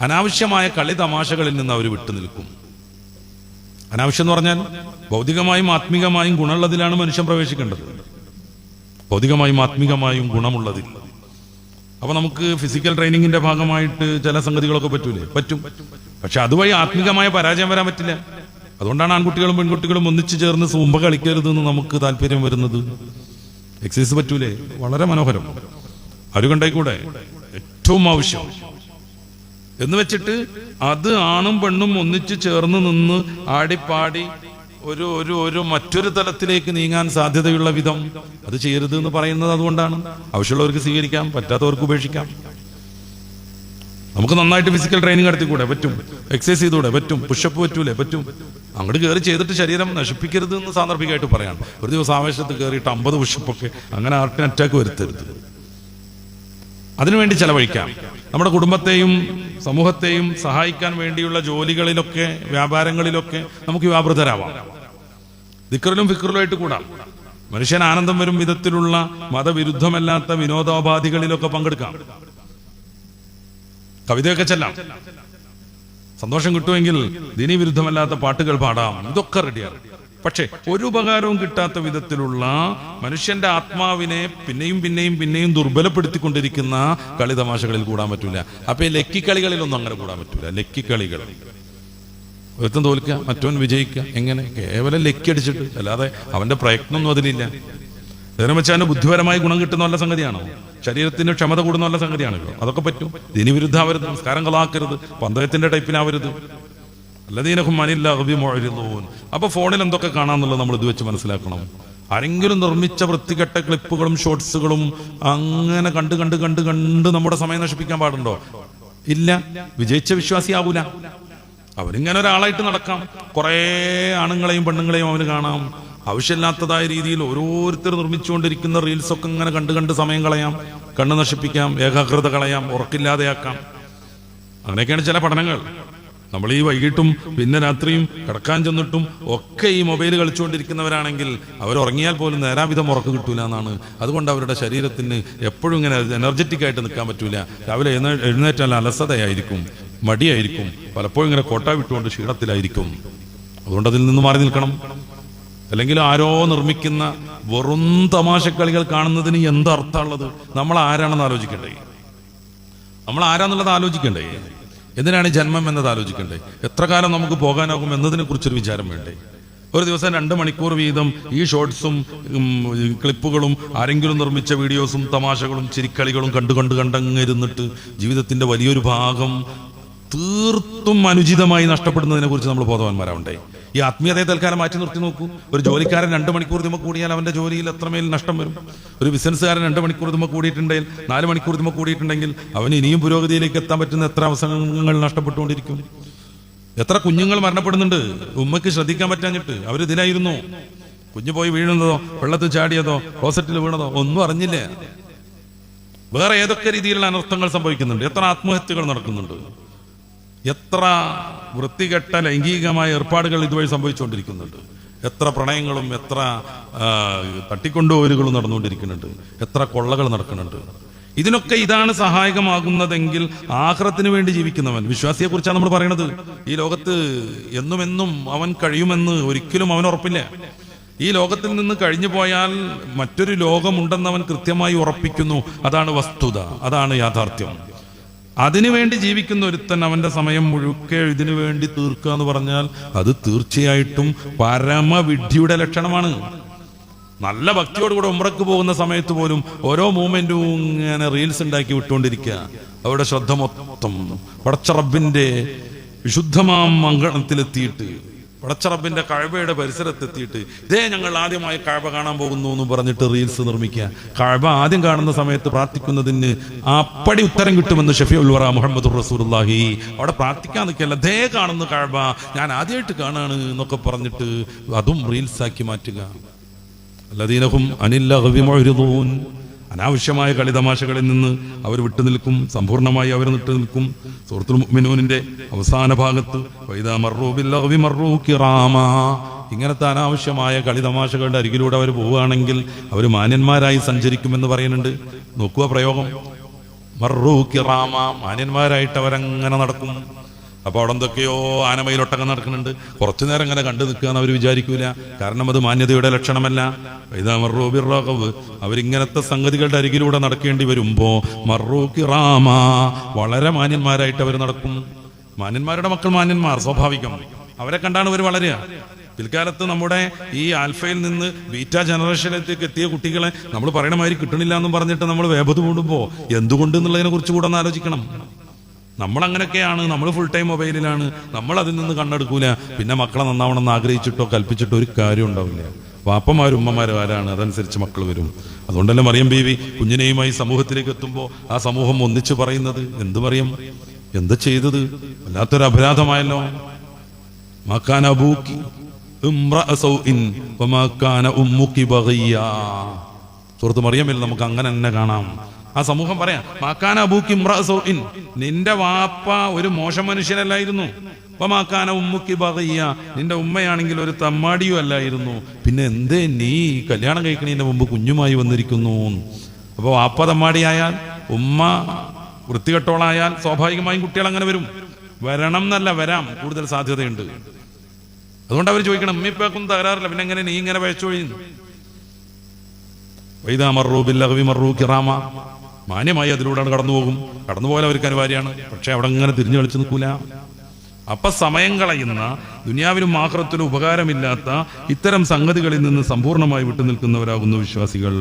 അനാവശ്യമായ കളി തമാശകളിൽ നിന്ന് അവർ വിട്ടുനിൽക്കും അനാവശ്യം എന്ന് പറഞ്ഞാൽ ഭൗതികമായും ആത്മീകമായും ഗുണമുള്ളതിലാണ് മനുഷ്യൻ പ്രവേശിക്കേണ്ടത്. ഭൗതികമായും ആത്മീകമായും ഗുണമുള്ളതിൽ. അപ്പൊ നമുക്ക് ഫിസിക്കൽ ട്രെയിനിങ്ങിന്റെ ഭാഗമായിട്ട് ചില സംഗതികളൊക്കെ പറ്റൂലേ? പറ്റും. പക്ഷെ അതുവഴി ആത്മീകമായ പരാജയം വരാൻ പറ്റില്ല. അതുകൊണ്ടാണ് ആൺകുട്ടികളും പെൺകുട്ടികളും ഒന്നിച്ചു ചേർന്ന് സൂമ്പ കളിക്കരുതെന്ന് നമുക്ക് താല്പര്യം വരുന്നത്. എക്സസൈസ് പറ്റൂലേ? വളരെ മനോഹരം. അരുകണ്ടായിക്കൂടെ ഏറ്റവും ആവശ്യം. എന്ന് വെച്ചിട്ട് അത് ആണും പെണ്ണും ഒന്നിച്ചു ചേർന്ന് നിന്ന് ആടിപ്പാടി ഒരു ഒരു ഒരു മറ്റൊരു തലത്തിലേക്ക് നീങ്ങാൻ സാധ്യതയുള്ള വിധം അത് ചെയ്യരുത് എന്ന് പറയുന്നത് അതുകൊണ്ടാണ്. ആവശ്യമുള്ളവർക്ക് സ്വീകരിക്കാം പറ്റാത്തവർക്ക് ഉപേക്ഷിക്കാം. നമുക്ക് നന്നായിട്ട് ഫിസിക്കൽ ട്രെയിനിങ് നടത്തിക്കൂടെ? പറ്റും. എക്സസൈസ് ചെയ്തൂടെ പറ്റും. പുഷപ്പ് പറ്റൂലേ? പറ്റും. അങ്ങോട്ട് കയറി ചെയ്തിട്ട് ശരീരം നശിപ്പിക്കരുത് എന്ന് സാന്ദർഭികമായിട്ട് പറയാണ്. ഒരു ദിവസം ആവേശത്ത് കയറിയിട്ട് അമ്പത് പുഷപ്പൊക്കെ അങ്ങനെ ആർട്ടിന് അറ്റാക്ക് വരുത്തരുത്. അതിനുവേണ്ടി ചെലവഴിക്കാം. നമ്മുടെ കുടുംബത്തെയും സമൂഹത്തെയും സഹായിക്കാൻ വേണ്ടിയുള്ള ജോലികളിലൊക്കെ വ്യാപാരങ്ങളിലൊക്കെ നമുക്ക് വ്യാപൃതരാവാം ദിക്കറിലും ഫിക്കറിലുമായിട്ട് കൂടാം. മനുഷ്യൻ ആനന്ദം വരും വിധത്തിലുള്ള മതവിരുദ്ധമല്ലാത്ത വിനോദോപാധികളിലൊക്കെ പങ്കെടുക്കാം. കവിതയൊക്കെ ചെല്ലാം. സന്തോഷം കിട്ടുമെങ്കിൽ ദീനീവിരുദ്ധമല്ലാത്ത പാട്ടുകൾ പാടാം. ഇതൊക്കെ റെഡിയാണ് പക്ഷേ ഒരു ഉപകാരവും കിട്ടാത്ത വിധത്തിലുള്ള മനുഷ്യന്റെ ആത്മാവിനെ പിന്നെയും പിന്നെയും പിന്നെയും ദുർബലപ്പെടുത്തിക്കൊണ്ടിരിക്കുന്ന കളി തമാശകളിൽ കൂടാൻ പറ്റൂല. അപ്പൊ ഈ ലക്കിക്കളികളിലൊന്നും അങ്ങനെ കൂടാൻ പറ്റൂല. ലക്കിക്കളികൾ. ഒരുത്തൻ തോൽക്കുക മറ്റവൻ വിജയിക്കുക എങ്ങനെ? കേവലം ലക്കി അടിച്ചിട്ട് അല്ലാതെ അവന്റെ പ്രയത്നമൊന്നും അതിലില്ല. ഇതിനെ വെച്ചാൽ ബുദ്ധിപരമായി ഗുണം കിട്ടുന്ന വല്ല സംഗതിയാണോ? ശരീരത്തിന് ക്ഷമത കൂടുന്ന വല്ല സംഗതിയാണല്ലോ? അതൊക്കെ പറ്റും. ദിനവിരുദ്ധാവരുത് നമസ്കാരം കളാക്കരുത് പന്തയത്തിന്റെ അഭിമൊഴിതോൻ അപ്പൊ ഫോണിൽ എന്തൊക്കെ കാണാന്നുള്ളത് നമ്മൾ ഇത് വെച്ച് മനസ്സിലാക്കണം. ആരെങ്കിലും നിർമ്മിച്ച വൃത്തികെട്ട ക്ലിപ്പുകളും ഷോർട്സുകളും അങ്ങനെ കണ്ട് കണ്ട് കണ്ട് കണ്ട് നമ്മുടെ സമയം നശിപ്പിക്കാൻ പാടുണ്ടോ? ഇല്ല. വിജയിച്ച വിശ്വാസിയാവൂല അവരിങ്ങനെ ഒരാളായിട്ട് നടക്കാം. കുറേ ആണുങ്ങളെയും പെണ്ണുങ്ങളെയും അവന് കാണാം. ആവശ്യമില്ലാത്തതായ രീതിയിൽ ഓരോരുത്തർ നിർമ്മിച്ചുകൊണ്ടിരിക്കുന്ന റീൽസൊക്കെ ഇങ്ങനെ കണ്ട് കണ്ട് സമയം കളയാം. കണ്ണ് നശിപ്പിക്കാം ഏകാഗ്രത കളയാം ഉറക്കില്ലാതെയാക്കാം. അങ്ങനെയൊക്കെയാണ് ചില പഠനങ്ങൾ. നമ്മൾ ഈ വൈകിട്ടും പിന്നെ രാത്രിയും കിടക്കാൻ ചെന്നിട്ടും ഒക്കെ ഈ മൊബൈൽ കളിച്ചുകൊണ്ടിരിക്കുന്നവരാണെങ്കിൽ അവർ ഉറങ്ങിയാൽ പോലും നേരാവിധം ഉറക്കം കിട്ടൂല എന്നാണ്. അതുകൊണ്ട് അവരുടെ ശരീരത്തിന് എപ്പോഴും ഇങ്ങനെ എനർജറ്റിക് ആയിട്ട് നിൽക്കാൻ പറ്റൂല. രാവിലെ എഴുന്നേറ്റാൽ അലസതയായിരിക്കും മടിയായിരിക്കും പലപ്പോഴും ഇങ്ങനെ കോട്ട വിട്ടുകൊണ്ട് ക്ഷീണത്തിലായിരിക്കും. അതുകൊണ്ട് അതിൽ നിന്ന് മാറി നിൽക്കണം. അല്ലെങ്കിൽ ആരോ നിർമ്മിക്കുന്ന വെറും തമാശക്കളികൾ കാണുന്നതിന് എന്ത് അർത്ഥമുള്ളത്? നമ്മൾ ആരാണെന്ന് ആലോചിക്കണ്ടേ? നമ്മൾ ആരാന്നുള്ളത് ആലോചിക്കണ്ടേ? എന്തിനാണ് ജന്മം എന്നത് ആലോചിക്കണ്ടേ എത്ര കാലം നമുക്ക് പോകാനാകും എന്നതിനെ കുറിച്ചൊരു വിചാരം വേണ്ടേ? ഒരു ദിവസം രണ്ട് മണിക്കൂർ വീതം ഈ ഷോർട്സും ക്ലിപ്പുകളും ആരെങ്കിലും നിർമ്മിച്ച വീഡിയോസും തമാശകളും ചിരിക്കളികളും കണ്ടു കണ്ട് കണ്ടങ്ങ് ഇരുന്നിട്ട് ജീവിതത്തിന്റെ വലിയൊരു ഭാഗം തീർത്തും അനുചിതമായി നഷ്ടപ്പെടുന്നതിനെ കുറിച്ച് നമ്മൾ ബോധവാന്മാരാവണ്ടേ? ഈ ആത്മീയതയെ തൽക്കാലം മാറ്റി നിർത്തി നോക്കൂ. ഒരു ജോലിക്കാരൻ രണ്ട് മണിക്കൂർ തുമ്പ കൂടിയാൽ അവന്റെ ജോലിയിൽ എത്രമേൽ നഷ്ടം വരും. ഒരു ബിസിനസ്സുകാരൻ രണ്ട് മണിക്കൂർ തുമ്പ കൂടിയിട്ടുണ്ടെങ്കിൽ നാല് മണിക്കൂർ തുമ്പ കൂടിയിട്ടുണ്ടെങ്കിൽ അവൻ ഇനിയും പുരോഗതിയിലേക്ക് എത്താൻ പറ്റുന്ന എത്ര അവസരങ്ങൾ നഷ്ടപ്പെട്ടുകൊണ്ടിരിക്കും. എത്ര കുഞ്ഞുങ്ങൾ മരണപ്പെടുന്നുണ്ട്. ഉമ്മയ്ക്ക് ശ്രദ്ധിക്കാൻ പറ്റാഞ്ഞിട്ട് അവരിതിലായിരുന്നു കുഞ്ഞു പോയി വീഴുന്നതോ വെള്ളത്തിൽ ചാടിയതോ ക്ലോസറ്റിൽ വീണതോ ഒന്നും അറിഞ്ഞില്ല. വേറെ ഏതൊക്കെ രീതിയിലുള്ള അനർത്ഥങ്ങൾ സംഭവിക്കുന്നുണ്ട്? എത്ര ആത്മഹത്യകൾ നടക്കുന്നുണ്ട്? എത്ര വൃത്തികെട്ട ലൈംഗികമായ ഏർപ്പാടുകൾ ഇതുവഴി സംഭവിച്ചുകൊണ്ടിരിക്കുന്നുണ്ട്. എത്ര പ്രണയങ്ങളും എത്ര തട്ടിക്കൊണ്ടുപോരുകളും നടന്നുകൊണ്ടിരിക്കുന്നുണ്ട്. എത്ര കൊള്ളകൾ നടക്കുന്നുണ്ട്. ഇതിനൊക്കെ ഇതാണ് സഹായകമാകുന്നതെങ്കിൽ ആഹ്റത്തിന് വേണ്ടി ജീവിക്കുന്നവൻ. വിശ്വാസിയെ കുറിച്ചാണ് നമ്മൾ പറയുന്നത് ഈ ലോകത്ത് എന്നും അവൻ കഴിയുമെന്ന് ഒരിക്കലും അവൻ ഉറപ്പില്ല. ഈ ലോകത്തിൽ നിന്ന് കഴിഞ്ഞു പോയാൽ മറ്റൊരു ലോകമുണ്ടെന്ന് അവൻ കൃത്യമായി ഉറപ്പിക്കുന്നു. അതാണ് വസ്തുത. അതാണ് യാഥാർത്ഥ്യം. അതിനുവേണ്ടി ജീവിക്കുന്ന ഒരുത്തൻ അവന്റെ സമയം മുഴുക്കെ ഇതിനു വേണ്ടി തീർക്കുക എന്ന് പറഞ്ഞാൽ അത് തീർച്ചയായിട്ടും പരമവിഡ്ഢിയുടെ ലക്ഷണമാണ്. നല്ല ഭക്തിയോടുകൂടെ ഉമ്രക്ക് പോകുന്ന സമയത്ത് പോലും ഓരോ മൂമെന്റും ഇങ്ങനെ റീൽസ് ഉണ്ടാക്കി വിട്ടുകൊണ്ടിരിക്കുക. അവരുടെ ശ്രദ്ധ മൊത്തം പടച്ചറബിന്റെ വിശുദ്ധമാം മംഗളത്തിലെത്തിയിട്ട് പടച്ചറബിന്റെ കഴവയുടെ പരിസരത്തെത്തിയിട്ട് ഇതേ ഞങ്ങൾ ആദ്യമായി കഴവ കാണാൻ പോകുന്നു എന്ന് പറഞ്ഞിട്ട് റീൽസ് നിർമ്മിക്കുക. കഴവ ആദ്യം കാണുന്ന സമയത്ത് പ്രാർത്ഥിക്കുന്നതിന് അപ്പടി ഉത്തരം കിട്ടുമെന്ന് ഷഫി ഉൽവറ മുഹമ്മദ് റസൂർലാഹി അവിടെ പ്രാർത്ഥിക്കാൻ നിൽക്കല്ല ദേ കാണുന്ന കഴവ ഞാൻ ആദ്യമായിട്ട് കാണാണ് എന്നൊക്കെ പറഞ്ഞിട്ട് അതും റീൽസ് ആക്കി മാറ്റുക. അല്ലദീനഹും അനില്ലൂൻ അനാവശ്യമായ കളിതമാശകളിൽ നിന്ന് അവർ വിട്ടുനിൽക്കും സമ്പൂർണമായി അവർ നിട്ടുനിൽക്കും സുഹൃത്തുൽ മുഅ്മിനൂനിന്റെ അവസാന ഭാഗത്ത് മർറൂ മർറൂ ഇങ്ങനത്തെ അനാവശ്യമായ കളിതമാശകളുടെ അരികിലൂടെ അവർ പോവുകയാണെങ്കിൽ അവർ മാന്യന്മാരായി സഞ്ചരിക്കുമെന്ന് പറയുന്നുണ്ട്. നോക്കുക പ്രയോഗം. മറൂ കിറാമ. മാന്യന്മാരായിട്ട് അവരങ്ങനെ നടക്കും. അപ്പൊ അവിടെ എന്തൊക്കെയോ ആനമയിലൊട്ടങ്ങൾ നടക്കുന്നുണ്ട്. കുറച്ചു നേരം ഇങ്ങനെ കണ്ടു നിൽക്കുക എന്ന് അവർ വിചാരിക്കൂല. കാരണം അത് മാന്യതയുടെ ലക്ഷണമല്ല. ഇതാ മറൂ ബിറാഖവ് അവരിങ്ങനത്തെ സംഗതികളുടെ അരികിലൂടെ നടക്കേണ്ടി വരുമ്പോൾ മറൂ റാമ വളരെ മാന്യന്മാരായിട്ട് അവർ നടക്കും. മാന്യന്മാരുടെ മക്കൾ മാന്യന്മാർ സ്വാഭാവികം. അവരെ കണ്ടാണ് ഇവർ വളരുക. പിൽക്കാലത്ത് നമ്മുടെ ഈ ആൽഫയിൽ നിന്ന് ബീറ്റ ജനറേഷനിലേക്ക് എത്തിയ കുട്ടികളെ നമ്മൾ പറയണമാതിരി കിട്ടണില്ല എന്നും പറഞ്ഞിട്ട് നമ്മൾ വേപത് കൂടുമ്പോൾ എന്തുകൊണ്ട് എന്നുള്ളതിനെ കുറിച്ച് കൂടെ ഒന്ന് ആലോചിക്കണം. നമ്മൾ അങ്ങനെയൊക്കെയാണ് നമ്മൾ ഫുൾ ടൈം മൊബൈലിലാണ് നമ്മൾ അതിൽ നിന്ന് കണ്ടെടുക്കൂല പിന്നെ മക്കളെ നന്നാവണം എന്ന് ആഗ്രഹിച്ചിട്ടോ കൽപ്പിച്ചിട്ടോ ഒരു കാര്യം ഉണ്ടാവില്ല. വാപ്പമാരും ഉമ്മമാരും ആരാണ് അതനുസരിച്ച് മക്കൾ വരും. അതുകൊണ്ടല്ലേ മറിയം ബീവി കുഞ്ഞിനെയുമായി സമൂഹത്തിലേക്ക് എത്തുമ്പോൾ ആ സമൂഹം ഒന്നിച്ചു പറയുന്നത്? എന്ത് പറയും എന്ത് ചെയ്തത്? വല്ലാത്തൊരു അപരാധമായല്ലോ. മക്കാന സുഹൃത്ത് മറിയമില്ല നമുക്ക് അങ്ങനെ തന്നെ കാണാം. ആ സമൂഹം പറയാം മാക്കാന അബൂക്കി നിന്റെ വാപ്പ ഒരു മോശം മനുഷ്യനല്ലായിരുന്നു. വമാക്കാന ഉമ്മുക്കി ബഗിയ നിന്റെ ഉമ്മയാണെങ്കിൽ ഒരു തമ്മാടിയും അല്ലായിരുന്നു. പിന്നെ എന്തേ നീ കല്യാണം കഴിക്കണതിന്റെ മുമ്പ് കുഞ്ഞുമായി വന്നിരിക്കുന്നു? അപ്പൊ വാപ്പ തമ്മാടിയായാൽ ഉമ്മ വൃത്തികെട്ടോളായാൽ സ്വാഭാവികമായും കുട്ടികൾ അങ്ങനെ വരും. വരണം എന്നല്ല വരാം. കൂടുതൽ സാധ്യതയുണ്ട്. അതുകൊണ്ട് അവർ ചോദിക്കണം ഉമ്മിപ്പാക്കൊന്നും തകരാറില്ല. പിന്നെ എങ്ങനെ നീ ഇങ്ങനെ വയച്ചു കഴിഞ്ഞു മറൂ ബില്ലഹവി കിറാമ. മാന്യമായി അതിലൂടെയാണ് കടന്നു പോകും കടന്നു പോകാൻ അവർക്ക് അനിവാര്യമാണ്. പക്ഷെ അവിടെ അങ്ങനെ തിരിഞ്ഞു കളിച്ചു നിൽക്കൂല. അപ്പൊ സമയം കളയുന്ന ദുനിയാവിനും മാത്രത്തിനും ഉപകാരമില്ലാത്ത ഇത്തരം സംഗതികളിൽ നിന്ന് സമ്പൂർണമായി വിട്ടുനിൽക്കുന്നവരാകുന്നു വിശ്വാസികൾ.